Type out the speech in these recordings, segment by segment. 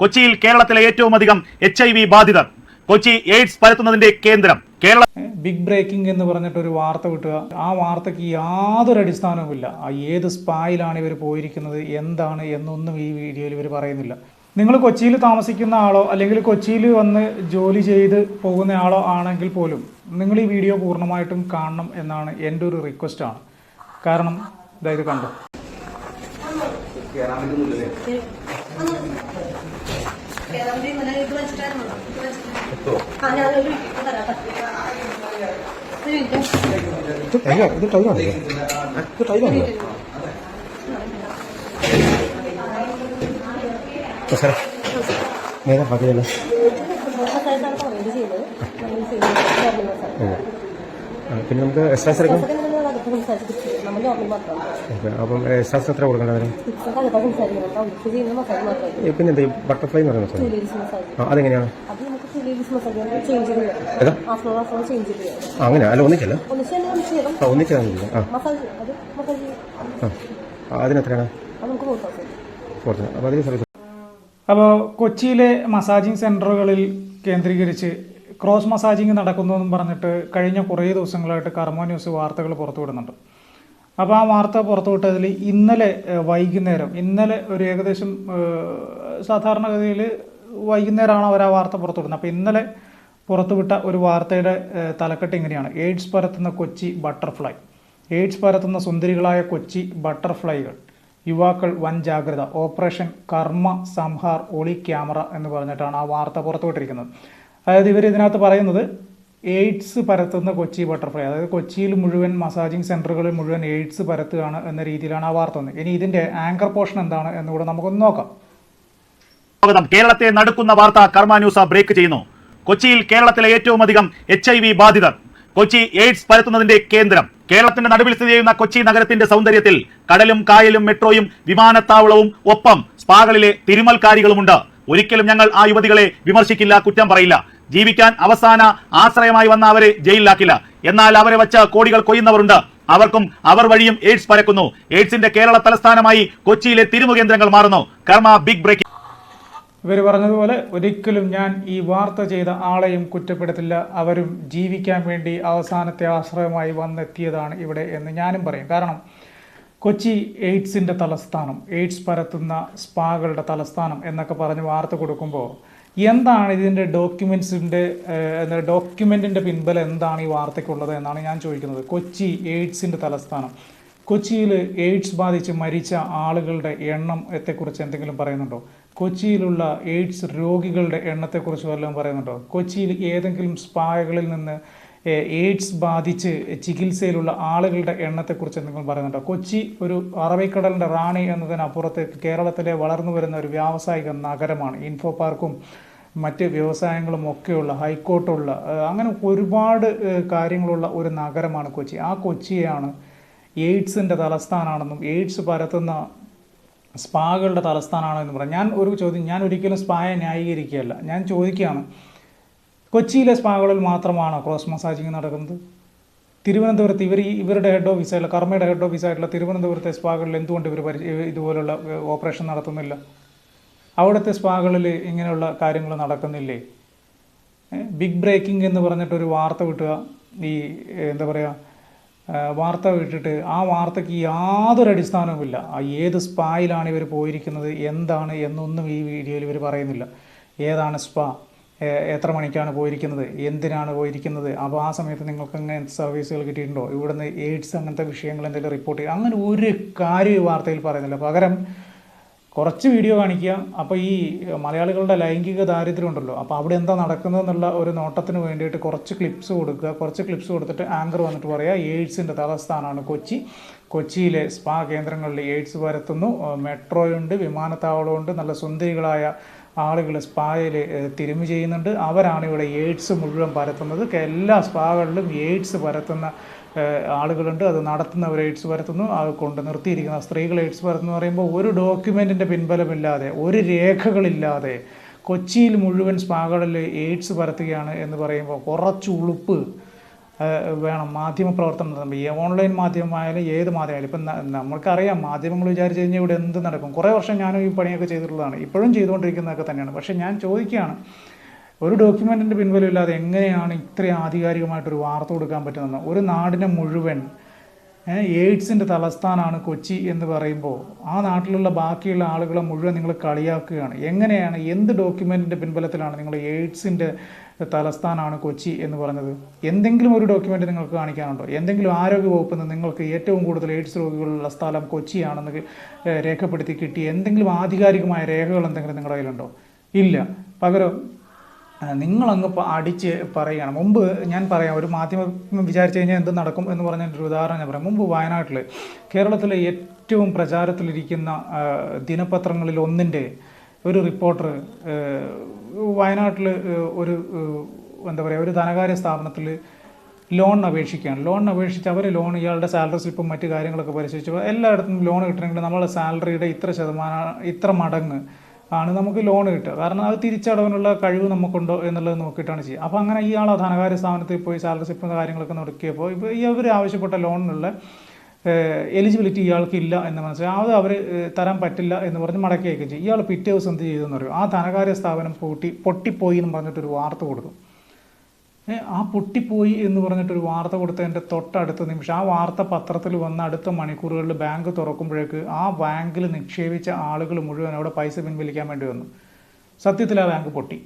കൊച്ചിയിൽ കേരളത്തിലെ ഏറ്റവും അധികം എച്ച് ഐ വി ബാധിതർ. കൊച്ചി എയ്ഡ്സ് പരത്തുന്നതിന്റെ കേന്ദ്രം. കേരള ബിഗ് ബ്രേക്കിംഗ് എന്ന് പറഞ്ഞിട്ട് ഒരു വാർത്ത കിട്ടുക ആ വാർത്തയ്ക്ക് യാതൊരു അടിസ്ഥാനവുമില്ല. ആ ഏത് സ്പായിലാണ് ഇവർ പോയിരിക്കുന്നത് എന്താണ് എന്നൊന്നും ഈ വീഡിയോയിൽ ഇവർ പറയുന്നില്ല. നിങ്ങൾ കൊച്ചിയിൽ താമസിക്കുന്ന ആളോ അല്ലെങ്കിൽ കൊച്ചിയിൽ വന്ന് ജോലി ചെയ്ത് പോകുന്ന ആളോ ആണെങ്കിൽ പോലും നിങ്ങൾ ഈ വീഡിയോ പൂർണമായിട്ടും കാണണം എന്നാണ് എന്റെ ഒരു റിക്വസ്റ്റാണ് കാരണം ഇതായത് കണ്ടു കേരളത്തിൽ ഇന്നലെ ഇത് വെച്ചിട്ടായിരുന്നു ഇത് വെച്ചിട്ട്. ആ ഞാനൊരു ഇത് ടൈലാണ് ഇത് ടൈലാണ് ഇത് ടൈലാണ് സാറേ നേരെ മസാജ് പിന്നെ നമുക്ക് എക്സ്ട്രാസ് എടുക്കാം അപ്പം എക്സ്ട്രാസ് എത്ര കൊടുക്കേണ്ടത് പിന്നെ എന്ത് ബട്ടർഫ്ലൈ എന്ന് പറയുന്നത് അതെങ്ങനെയാണ് അങ്ങനെ? അല്ല ഒന്നിച്ചല്ല? ആ അതിനെത്രയാണ്? അപ്പോൾ അതിന് സർവീസ് അപ്പോൾ കൊച്ചിയിലെ മസാജിങ് സെന്ററുകളിൽ കേന്ദ്രീകരിച്ച് ക്രോസ് മസാജിങ് നടക്കുന്നുവെന്നും പറഞ്ഞിട്ട് കഴിഞ്ഞ കുറേ ദിവസങ്ങളായിട്ട് കർമ്മ ന്യൂസ് വാർത്തകൾ പുറത്തുവിടുന്നുണ്ട് അപ്പോൾ ആ വാർത്ത പുറത്തുവിട്ടതിൽ ഇന്നലെ വൈകുന്നേരം ഇന്നലെ ഒരു ഏകദേശം സാധാരണഗതിയിൽ വൈകുന്നേരമാണ് അവർ ആ വാർത്ത പുറത്തുവിടുന്നത്. അപ്പോൾ ഇന്നലെ പുറത്തുവിട്ട ഒരു വാർത്തയുടെ തലക്കെട്ട് ഇങ്ങനെയാണ്. എയ്ഡ്സ് പരത്തുന്ന കൊച്ചി ബട്ടർഫ്ലൈ. എയ്ഡ്സ് പരത്തുന്ന സുന്ദരികളായ കൊച്ചി ബട്ടർഫ്ലൈകൾ. യുവാക്കൾ വൻ ജാഗ്രത. ഓപ്പറേഷൻ കർമ്മ സംഹാർ ഒളി ക്യാമറ എന്ന് പറഞ്ഞിട്ടാണ് ആ വാർത്ത പുറത്തുവിട്ടിരിക്കുന്നത്. അതായത് ഇവർ ഇതിനകത്ത് പറയുന്നത് എയ്ഡ്സ് പരത്തുന്ന കൊച്ചി ബട്ടർഫ്ലൈ. അതായത് കൊച്ചിയിൽ മുഴുവൻ മസാജിങ് സെന്ററുകളിൽ മുഴുവൻ എയ്ഡ്സ് പരത്തുകയാണ് എന്ന രീതിയിലാണ് ആ വാർത്ത വന്നത്. ഇനി ഇതിന്റെ ആങ്കർ പോർഷൻ എന്താണ് എന്നുകൂടെ നമുക്കൊന്ന് നോക്കാം. സ്വാഗതം. കേരളത്തെ നടുക്കുന്ന വാർത്ത കർമ്മ ന്യൂസ് ബ്രേക്ക് ചെയ്യുന്നു. കൊച്ചിയിൽ കേരളത്തിലെ ഏറ്റവും അധികം എച്ച് ഐ വി ബാധിതർ. കൊച്ചി എയ്ഡ്സ് പരത്തുന്നതിന്റെ കേന്ദ്രം. കേരളത്തിന്റെ നടുവിൽ സ്ഥിതി ചെയ്യുന്ന കൊച്ചി നഗരത്തിന്റെ സൗന്ദര്യത്തിൽ കടലും കായലും മെട്രോയും വിമാനത്താവളവും ഒപ്പം സ്പാകളിലെ തിരുമൽക്കാരികളുമുണ്ട് ഒരിക്കലും ഞങ്ങൾ ആ യുവതികളെ വിമർശിക്കില്ല കുറ്റം പറയില്ല. ജീവിക്കാൻ അവസാന ആശ്രയമായി വന്ന അവരെ ജയിലിലാക്കില്ല. എന്നാൽ അവരെ വച്ച കോടികൾ കൊയ്യുന്നവരുണ്ട്. അവർക്കും അവർ വഴിയും എയ്ഡ്സ് പരക്കുന്നു. എയ്ഡ്സിന്റെ കേരള തലസ്ഥാനമായി കൊച്ചിയിലെ തിരുമുകേന്ദ്രങ്ങൾ മാറുന്നു. കർമ്മ ബിഗ് ബ്രേക്ക് ഇവർ പറഞ്ഞതുപോലെ ഒരിക്കലും ഞാൻ ഈ വാർത്ത ചെയ്ത ആളെയും കുറ്റപ്പെടുത്തില്ല. അവരും ജീവിക്കാൻ വേണ്ടി അവസാനത്തെ ആശ്രയമായി വന്നെത്തിയതാണ് ഇവിടെ എന്ന് ഞാനും പറയും. കാരണം കൊച്ചി എയ്ഡ്സിന്റെ തലസ്ഥാനം എയ്ഡ്സ് പരത്തുന്ന സ്പാകളുടെ തലസ്ഥാനം എന്നൊക്കെ പറഞ്ഞ് വാർത്ത കൊടുക്കുമ്പോൾ എന്താണ് ഇതിന്റെ ഡോക്യുമെൻസിന്റെ ഡോക്യുമെന്റിന്റെ പിൻബലം എന്താണ് ഈ വാർത്തയ്ക്കുള്ളത് എന്നാണ് ഞാൻ ചോദിക്കുന്നത്. കൊച്ചി എയ്ഡ്സിന്റെ തലസ്ഥാനം. കൊച്ചിയിൽ എയ്ഡ്സ് ബാധിച്ച് മരിച്ച ആളുകളുടെ എണ്ണം എത്തെക്കുറിച്ച് എന്തെങ്കിലും പറയുന്നുണ്ടോ? കൊച്ചിയിലുള്ള എയ്ഡ്സ് രോഗികളുടെ എണ്ണത്തെക്കുറിച്ച് വല്ലതും പറയുന്നുണ്ടോ? കൊച്ചിയിൽ ഏതെങ്കിലും സ്പായകളിൽ നിന്ന് എയ്ഡ്സ് ബാധിച്ച് ചികിത്സയിലുള്ള ആളുകളുടെ എണ്ണത്തെക്കുറിച്ച് എന്തെങ്കിലും പറയുന്നുണ്ടോ? കൊച്ചി ഒരു അറബിക്കടലിന്റെ റാണി എന്നതിനപ്പുറത്ത് കേരളത്തിലെ വളർന്നു വരുന്ന ഒരു വ്യാവസായിക നഗരമാണ്. ഇൻഫോ പാർക്കും മറ്റ് വ്യവസായങ്ങളും ഒക്കെയുള്ള ഹൈക്കോർട്ടുള്ള അങ്ങനെ ഒരുപാട് കാര്യങ്ങളുള്ള ഒരു നഗരമാണ് കൊച്ചി. ആ കൊച്ചിയാണ് എയ്ഡ്സിന്റെ തലസ്ഥാനാണെന്നും എയ്ഡ്സ് പരത്തുന്ന സ്പാകളുടെ തലസ്ഥാനമാണെന്ന് പറയാം. ഞാൻ ഒരു ചോദ്യം ഞാൻ ഒരിക്കലും സ്പായെ ന്യായീകരിക്കുകയല്ല. ഞാൻ ചോദിക്കുകയാണ് കൊച്ചിയിലെ സ്പാകളിൽ മാത്രമാണോ ക്രോസ് മസാജിങ് നടക്കുന്നത്? തിരുവനന്തപുരത്ത് ഇവർ ഇവരുടെ ഹെഡ് ഓഫീസായിട്ടുള്ള കർമ്മയുടെ ഹെഡ് ഓഫീസായിട്ടുള്ള തിരുവനന്തപുരത്തെ സ്പാകളിൽ എന്തുകൊണ്ട് ഇവർ പരി ഇതുപോലുള്ള ഓപ്പറേഷൻ നടത്തുന്നില്ല? അവിടുത്തെ സ്പാകളിൽ ഇങ്ങനെയുള്ള കാര്യങ്ങൾ നടക്കുന്നില്ലേ? ബിഗ് ബ്രേക്കിംഗ് എന്ന് പറഞ്ഞിട്ടൊരു വാർത്ത വിട്ടുക ഈ എന്താ പറയുക വാർത്ത വിട്ടിട്ട് ആ വാർത്തയ്ക്ക് യാതൊരു അടിസ്ഥാനവുമില്ല. ആ ഏത് സ്പായിലാണ് ഇവർ പോയിരിക്കുന്നത് എന്താണ് എന്നൊന്നും ഈ വീഡിയോയിൽ ഇവർ പറയുന്നില്ല. ഏതാണ് സ്പാ എത്ര മണിക്കാണ് പോയിരിക്കുന്നത് എന്തിനാണ് പോയിരിക്കുന്നത് അപ്പോൾ ആ സമയത്ത് നിങ്ങൾക്ക് അങ്ങനത്തെ സർവീസുകൾ കിട്ടിയിട്ടുണ്ടോ ഇവിടുന്ന് എയ്ഡ്സ് അങ്ങനത്തെ വിഷയങ്ങൾ എന്തെങ്കിലും റിപ്പോർട്ട് ചെയ്യുക അങ്ങനെ ഒരു കാര്യം ഈ വാർത്തയിൽ പറയുന്നില്ല. പകരം കുറച്ച് വീഡിയോ കാണിക്കുക. അപ്പോൾ ഈ മലയാളികളുടെ ലൈംഗിക ദാരിദ്ര്യം ഉണ്ടല്ലോ. അപ്പോൾ അവിടെ എന്താ നടക്കുന്നതെന്നുള്ള ഒരു നോട്ടത്തിന് വേണ്ടിയിട്ട് കുറച്ച് ക്ലിപ്സ് കൊടുക്കുക. കുറച്ച് ക്ലിപ്സ് കൊടുത്തിട്ട് ആങ്കർ വന്നിട്ട് പറയുക എയ്ഡ്സിന്റെ തലസ്ഥാനമാണ് കൊച്ചി. കൊച്ചിയിലെ സ്പാ കേന്ദ്രങ്ങളിൽ എയ്ഡ്സ് പരത്തുന്നു. മെട്രോയുണ്ട് വിമാനത്താവളമുണ്ട് നല്ല സുന്ദരികളായ ആളുകൾ സ്പായിൽ തിരുമി ചെയ്യുന്നുണ്ട്. അവരാണ് ഇവിടെ എയ്ഡ്സ് മുഴുവൻ പരത്തുന്നത്. എല്ലാ സ്പാകളിലും എയ്ഡ്സ് പരത്തുന്ന ആളുകളുണ്ട്. അത് നടത്തുന്നവർ എയ്ഡ്സ് പരത്തുന്നു. അത് കൊണ്ട് നിർത്തിയിരിക്കുന്ന സ്ത്രീകൾ എയ്ഡ്സ് പരത്തുന്നു പറയുമ്പോൾ ഒരു ഡോക്യുമെന്റിന്റെ പിൻബലമില്ലാതെ ഒരു രേഖകളില്ലാതെ കൊച്ചിയിൽ മുഴുവൻ സ്പാകളിൽ എയ്ഡ്സ് പരത്തുകയാണ് എന്ന് പറയുമ്പോൾ കുറച്ച് ഉളുപ്പ് വേണം മാധ്യമ പ്രവർത്തനം നടത്തുമ്പോൾ. ഓൺലൈൻ മാധ്യമമായാലും ഏത് മാധ്യമമായാലും ഇപ്പം നമ്മൾക്കറിയാം മാധ്യമങ്ങൾ വിചാരിച്ചു കഴിഞ്ഞാൽ ഇവിടെ എന്ത് നടക്കും. കുറേ വർഷം ഞാനും ഈ പണിയൊക്കെ ചെയ്തിട്ടുള്ളതാണ്. ഇപ്പോഴും ചെയ്തുകൊണ്ടിരിക്കുന്നതൊക്കെ തന്നെയാണ്. പക്ഷേ ഞാൻ ചോദിക്കുകയാണ് ഒരു ഡോക്യുമെന്റിന്റെ പിൻബലമില്ലാതെ എങ്ങനെയാണ് ഇത്രയും ആധികാരികമായിട്ടൊരു വാർത്ത കൊടുക്കാൻ പറ്റുന്നത്? ഒരു നാടിനെ മുഴുവൻ എയ്ഡ്സിന്റെ തലസ്ഥാനമാണ് കൊച്ചി എന്ന് പറയുമ്പോൾ ആ നാട്ടിലുള്ള ബാക്കിയുള്ള ആളുകളെ മുഴുവൻ നിങ്ങൾ കളിയാക്കുകയാണ്. എങ്ങനെയാണ് എന്ത് ഡോക്യുമെന്റിന്റെ പിൻബലത്തിലാണ് നിങ്ങൾ എയ്ഡ്സിന്റെ തലസ്ഥാനമാണ് കൊച്ചി എന്ന് പറഞ്ഞത്? എന്തെങ്കിലും ഒരു ഡോക്യുമെന്റ് നിങ്ങൾക്ക് കാണിക്കാനുണ്ടോ? എന്തെങ്കിലും ആരോഗ്യ വകുപ്പിൽ നിന്ന് നിങ്ങൾക്ക് ഏറ്റവും കൂടുതൽ എയ്ഡ്സ് രോഗികളുള്ള സ്ഥലം കൊച്ചിയാണെന്ന് രേഖപ്പെടുത്തി കിട്ടി എന്തെങ്കിലും ആധികാരികമായ രേഖകൾ എന്തെങ്കിലും നിങ്ങളുടെ കയ്യിലുണ്ടോ? ഇല്ല. പകരം നിങ്ങളങ്ങ് അടിച്ച് പറയുകയാണ്. മുമ്പ് ഞാൻ പറയാം ഒരു മാധ്യമം വിചാരിച്ചു കഴിഞ്ഞാൽ എന്ത് നടക്കും എന്ന് പറഞ്ഞ ഒരു ഉദാഹരണം ഞാൻ പറയാം. മുമ്പ് വയനാട്ടിൽ കേരളത്തിലെ ഏറ്റവും പ്രചാരത്തിലിരിക്കുന്ന ദിനപത്രങ്ങളിൽ ഒന്നിന്റെ ഒരു റിപ്പോർട്ടർ വയനാട്ടിൽ ഒരു എന്താ പറയുക ഒരു ധനകാര്യ സ്ഥാപനത്തിൽ ലോൺ അപേക്ഷിക്കുകയാണ്. ലോൺ അപേക്ഷിച്ച് അവർ ലോൺ ഇയാളുടെ സാലറി സ്ലിപ്പും മറ്റു കാര്യങ്ങളൊക്കെ പരിശോധിച്ചു എല്ലായിടത്തും ലോൺ കിട്ടണമെങ്കിൽ നമ്മളെ സാലറിയുടെ ഇത്ര ശതമാനം ഇത്ര മടങ്ങ് ആണ് നമുക്ക് ലോൺ കിട്ടുക. കാരണം അത് തിരിച്ചടവിനുള്ള കഴിവ് നമുക്കുണ്ടോ എന്നുള്ളത് നോക്കിയിട്ടാണ് ചെയ്യുക. അപ്പോൾ അങ്ങനെ ഇയാൾ ആ ധനകാര്യ സ്ഥാപനത്തിൽ പോയി സാലറി സ്ലിപ്പും കാര്യങ്ങളൊക്കെ നടക്കിയപ്പോൾ ഇപ്പോൾ ഈ അവർ ആവശ്യപ്പെട്ട ലോണിനുള്ള എലിജിബിലിറ്റി ഇയാൾക്കില്ല എന്ന് മനസ്സിലായി. അത് അവർ തരാൻ പറ്റില്ല എന്ന് പറഞ്ഞ് മടക്കി അയക്കുകയും ചെയ്യും ഇയാൾ പിറ്റേ ദിവസം എന്ത് ചെയ്തെന്ന് പറയും ആ ധനകാര്യ സ്ഥാപനം പൊട്ടി പൊട്ടിപ്പോയി എന്ന് പറഞ്ഞിട്ടൊരു വാർത്ത കൊടുക്കും ആ പൊട്ടിപ്പോയി എന്ന് പറഞ്ഞിട്ടൊരു വാർത്ത കൊടുത്തതിന്റെ തൊട്ടടുത്ത നിമിഷം ആ വാർത്ത പത്രത്തിൽ വന്ന അടുത്ത മണിക്കൂറുകളിൽ ബാങ്ക് തുറക്കുമ്പോഴേക്ക് ആ ബാങ്കിൽ നിക്ഷേപിച്ച ആളുകൾ മുഴുവൻ അവിടെ പൈസ പിൻവലിക്കാൻ വേണ്ടി വന്നു. സത്യത്തിൽ ആ ബാങ്ക് പൊട്ടി.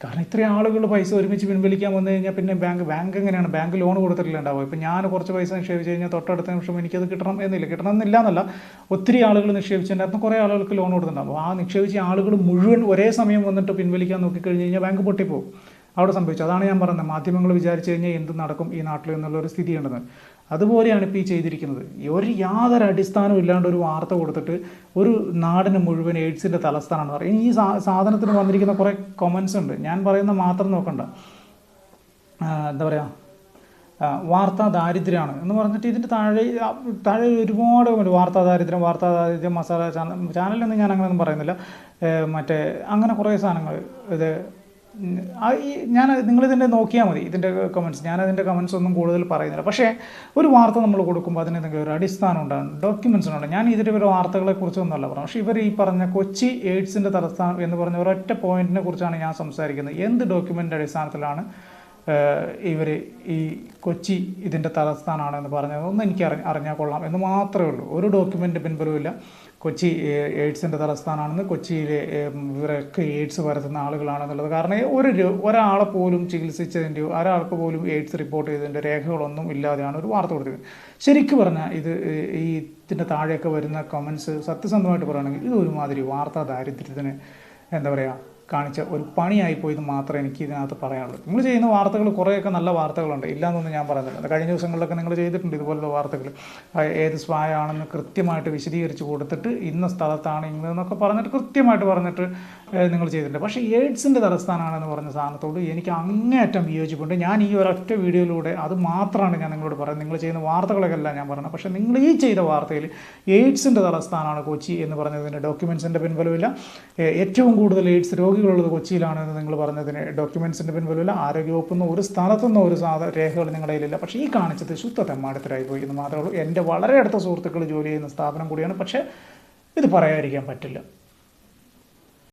കാരണം ഇത്രയും ആളുകൾ പൈസ ഒരുമിച്ച് പിൻവലിക്കാൻ വന്നു കഴിഞ്ഞാൽ പിന്നെ ബാങ്ക് ബാങ്ക് എങ്ങനെയാണ്? ബാങ്ക് ലോൺ കൊടുത്തിട്ടില്ല ഉണ്ടാവുക. ഇപ്പം ഞാൻ കുറച്ച് പൈസ നിക്ഷേപിച്ച് കഴിഞ്ഞാൽ തൊട്ടടുത്ത നിമിഷം എനിക്കത് കിട്ടണം എന്നില്ല. കിട്ടണം എന്നില്ല എന്നല്ല ഒത്തിരി ആളുകൾ അകത്ത് കുറേ ആളുകൾക്ക് ലോൺ കൊടുത്തിട്ടുണ്ടാവും. ആ നിക്ഷേപിച്ച ആളുകൾ മുഴുവൻ ഒരേ സമയം വന്നിട്ട് പിൻവലിക്കാൻ നോക്കിക്കഴിഞ്ഞ് കഴിഞ്ഞാൽ ബാങ്ക് പൊട്ടിപ്പോകും. അവിടെ സംഭവിച്ചു. അതാണ് ഞാൻ പറയുന്നത് മാധ്യമങ്ങൾ വിചാരിച്ചു കഴിഞ്ഞാൽ എന്ത് നടക്കും ഈ നാട്ടിൽ എന്നുള്ളൊരു സ്ഥിതി ഉണ്ടെന്ന്. അതുപോലെയാണ് ഇപ്പോൾ ഈ ചെയ്തിരിക്കുന്നത് ഒരു യാതൊരു അടിസ്ഥാനവും ഇല്ലാണ്ട് ഒരു വാർത്ത കൊടുത്തിട്ട് ഒരു നാടിന് മുഴുവൻ എയ്ഡ്സിന്റെ തലസ്ഥാനമാണ് പറയുന്നത് ഈ സാധനത്തിന് വന്നിരിക്കുന്ന കുറേ കൊമൻസ് ഉണ്ട്. ഞാൻ പറയുന്ന മാത്രം നോക്കണ്ട. എന്താ പറയുക വാർത്താ ദാരിദ്ര്യമാണ് എന്ന് പറഞ്ഞിട്ട് ഇതിന്റെ താഴെ താഴെ ഒരുപാട്. വാർത്താ ദാരിദ്ര്യം വാർത്താ ദാരിദ്ര്യം മസാല ചാനൽ ചാനലൊന്നും ഞാൻ അങ്ങനെയൊന്നും പറയുന്നില്ല. മറ്റേ അങ്ങനെ കുറേ സാധനങ്ങൾ ഇത് ഈ ഞാൻ നിങ്ങളിതിന്റെ നോക്കിയാൽ മതി ഇതിന്റെ കമൻസ് ഞാനതിന്റെ കമൻസ് ഒന്നും കൂടുതൽ പറയുന്നില്ല. പക്ഷേ ഒരു വാർത്ത നമ്മൾ കൊടുക്കുമ്പോൾ അതിന് എന്തെങ്കിലും ഒരു അടിസ്ഥാനം ഉണ്ടാകും ഡോക്യുമെൻസ് ഉണ്ടാകും. ഞാൻ ഇതിന്റെ ഒരു വാർത്തകളെ കുറിച്ചൊന്നുമല്ല പറഞ്ഞു പക്ഷേ ഇവർ ഈ പറഞ്ഞ കൊച്ചി എയ്ഡ്സിന്റെ തലസ്ഥാനം എന്ന് പറഞ്ഞ ഒരൊറ്റ പോയിന്റിനെ കുറിച്ചാണ് ഞാൻ സംസാരിക്കുന്നത്. എന്ത് ഡോക്യുമെന്റ് അടിസ്ഥാനത്തിലാണ് ഇവർ ഈ കൊച്ചി ഇതിന്റെ തലസ്ഥാനമാണ് എന്ന് പറഞ്ഞത്. ഒന്ന് എനിക്ക് അറിഞ്ഞ അറിഞ്ഞാൽ കൊള്ളാം എന്ന് മാത്രമേ ഉള്ളൂ. ഒരു ഡോക്യുമെന്റ് പിൻബലവുമില്ല കൊച്ചി എയ്ഡ്സിന്റെ തലസ്ഥാനമാണെന്ന് കൊച്ചിയിലെ ഇവരൊക്കെ എയ്ഡ്സ് പരത്തുന്ന ആളുകളാണെന്നുള്ളത്. കാരണം ഒരു ഒരാളെ പോലും ചികിത്സിച്ചതിന്റെയോ ഒരാൾക്ക് പോലും എയ്ഡ്സ് റിപ്പോർട്ട് ചെയ്തതിന്റെ രേഖകളൊന്നും ഇല്ലാതെയാണ് ഒരു വാർത്ത കൊടുത്തിരിക്കുന്നത് ശരിക്കും പറഞ്ഞാൽ ഇത് ഈ ഇതിന്റെ താഴെയൊക്കെ വരുന്ന കമൻസ് സത്യസന്ധമായിട്ട് പറയുകയാണെങ്കിൽ ഇത് ഒരുമാതിരി വാർത്താ ദാരിദ്ര്യത്തിന് എന്താ പറയുക കാണിച്ച ഒരു പണിയായിപ്പോയി എന്ന് മാത്രമേ എനിക്ക് ഇതിനകത്ത് പറയാനുള്ളൂ. നിങ്ങൾ ചെയ്യുന്ന വാർത്തകൾ കുറേയൊക്കെ നല്ല വാർത്തകളുണ്ട്. ഇല്ലാന്നൊന്നും ഞാൻ പറയുന്നില്ല. കഴിഞ്ഞ ദിവസങ്ങളിലൊക്കെ നിങ്ങൾ ചെയ്തിട്ടുണ്ട് ഇതുപോലത്തെ വാർത്തകൾ. ഏത് സ്വായാണെന്ന് കൃത്യമായിട്ട് വിശദീകരിച്ച് കൊടുത്തിട്ട് ഇന്ന സ്ഥലത്താണ് ഇന്നതെന്നൊക്കെ പറഞ്ഞിട്ട് കൃത്യമായിട്ട് പറഞ്ഞിട്ട് നിങ്ങൾ ചെയ്തിട്ടുണ്ട്. പക്ഷേ എയ്ഡ്സിന്റെ തലസ്ഥാനമാണെന്ന് പറഞ്ഞ സാധനത്തോട് എനിക്ക് അങ്ങേയറ്റം വിയോജിപ്പുണ്ട്. ഞാൻ ഈ ഒരൊറ്റ വീഡിയോയിലൂടെ അത് മാത്രമാണ് ഞാൻ നിങ്ങളോട് പറയുന്നത്. നിങ്ങൾ ചെയ്യുന്ന വാർത്തകളൊക്കെ അല്ല ഞാൻ പറയുന്നത്. പക്ഷേ നിങ്ങൾ ഈ ചെയ്ത വാർത്തയിൽ എയ്ഡ്സിന്റെ തലസ്ഥാനമാണ് കൊച്ചി എന്ന് പറഞ്ഞതിന്റെ ഡോക്യുമെൻസിന്റെ പിൻബലമില്ല ഏറ്റവും കൂടുതൽ എയ്ഡ്സ് രോഗികളുള്ളത് കൊച്ചിയിലാണ് എന്ന് നിങ്ങൾ പറഞ്ഞതിന് ഡോക്യുമെൻസിന്റെ പിൻബലമില്ല. ആരോഗ്യവകുപ്പിൽ ഒരു സ്ഥലത്തുനിന്ന് ഒരു സാധ രേഖകൾ നിങ്ങളുടെ കയ്യിലില്ല. പക്ഷേ ഈ കാണിച്ചത് ശുദ്ധ തെമ്മാടത്തിലായി പോയി എന്ന് മാത്രമേ ഉള്ളൂ. എന്റെ വളരെ അടുത്ത സുഹൃത്തുക്കൾ ജോലി ചെയ്യുന്ന സ്ഥാപനം കൂടിയാണ്. പക്ഷേ ഇത് പറയാതിരിക്കാൻ പറ്റില്ല.